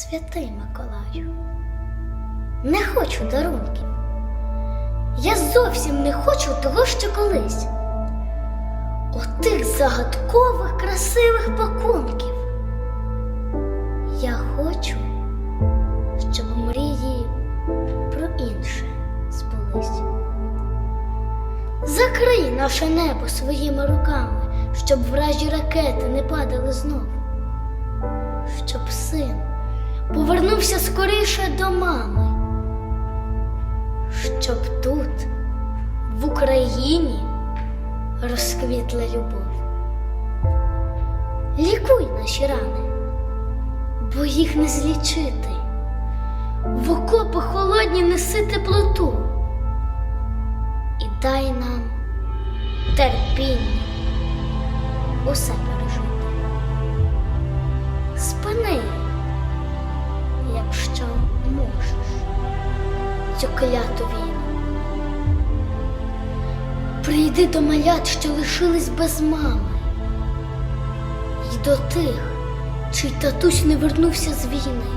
Святий Миколаю, не хочу дарунків. Я зовсім не хочу того, що колись. Отих загадкових красивих пакунків. Я хочу, щоб мрії про інше збулись. Закрий наше небо своїми руками, щоб вражі ракети не падали знову, щоб син повернувся скоріше до мами, щоб тут, в Україні, розквітла любов. Лікуй наші рани, бо їх не злічити. В окопи холодні неси теплоту і дай нам терпіння усе пережити. Цю кляту. Прийди до малят, що лишились без мами, І до тих, чий татусь не вернувся з війни.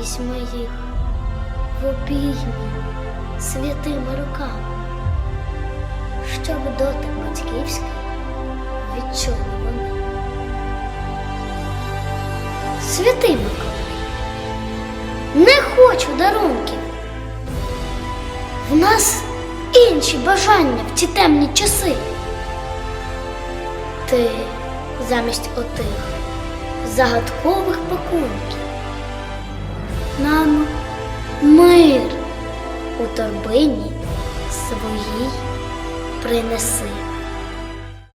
Візьми їх в обійми святими руками, щоб дотик батьківський відчули вони. Святий Миколай, хочу дарунків. В нас інші бажання в ці темні часи. Ти замість отих загадкових пакунків нам мир у торбині своїй принеси.